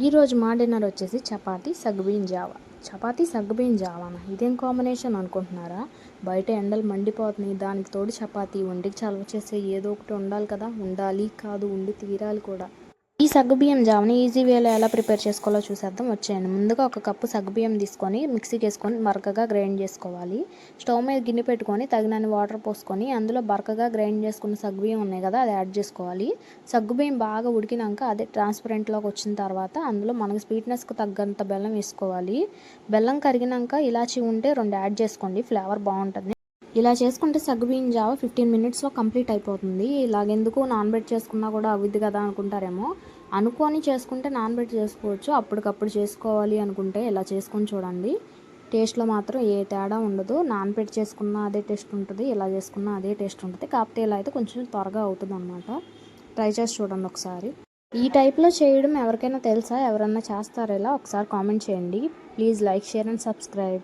ఈరోజు మా డిన్నర్ వచ్చేసి చపాతి సగ్బీన్ జావా. చపాతీ సగ్గుబియ్యం జావానా? ఇదేం కాంబినేషన్ అనుకుంటున్నారా? బయట ఎండలు మండిపోతున్నాయి. దానికి తోడు చపాతీ ఒంటికి చలవ చేసే ఏదో ఒకటి ఉండాలి కదా. ఉండాలి కాదు ఉండి తీరాలి కూడా. ఈ సగ్గుబియ్యం జావని ఈజీ వేలో ఎలా ప్రిపేర్ చేసుకోవాలో చూసేద్దాం. వచ్చేయండి. ముందుగా ఒక కప్పు సగ్గుబియ్యం తీసుకొని మిక్సీకి వేసుకొని బరకగా గ్రైండ్ చేసుకోవాలి. స్టవ్ మీద గిన్నె పెట్టుకొని తగినన్ని వాటర్ పోసుకొని అందులో బరకగా గ్రైండ్ చేసుకున్న సగ్గుబియ్యం ఉన్నాయి కదా అది యాడ్ చేసుకోవాలి. సగ్గుబియ్యం బాగా ఉడికినాక అదే ట్రాన్స్పరెంట్లోకి వచ్చిన తర్వాత అందులో మనకి స్వీట్నెస్కి తగ్గంత బెల్లం వేసుకోవాలి. బెల్లం కరిగినాక ఇలాచి ఉంటే రెండు యాడ్ చేసుకోండి. ఫ్లేవర్ బాగుంటుంది. ఇలా చేసుకుంటే సగ్గుబియ్యం జావ ఫిఫ్టీన్ మినిట్స్లో కంప్లీట్ అయిపోతుంది. ఇలాగెందుకు నాన్బెట్ చేసుకున్నా కూడా అవుద్ది కదా అనుకుంటారేమో. అనుకొని చేసుకుంటే నాన్బెట్ చేసుకోవచ్చు. అప్పటికప్పుడు చేసుకోవాలి అనుకుంటే ఇలా చేసుకొని చూడండి. టేస్ట్లో మాత్రం ఏ తేడా ఉండదు. నాన్బెట్ చేసుకున్న అదే టేస్ట్ ఉంటుంది. ఇలా చేసుకున్న అదే టేస్ట్ ఉంటుంది. కాకపోతే ఇలా అయితే కొంచెం త్వరగా అవుతుంది అనమాట ట్రై చేసి చూడండి ఒకసారి. ఈ టైప్లో చేయడం ఎవరికైనా తెలుసా? ఎవరన్నా చేస్తారా ఇలా ఒకసారి కామెంట్ చేయండి. Please like share and subscribe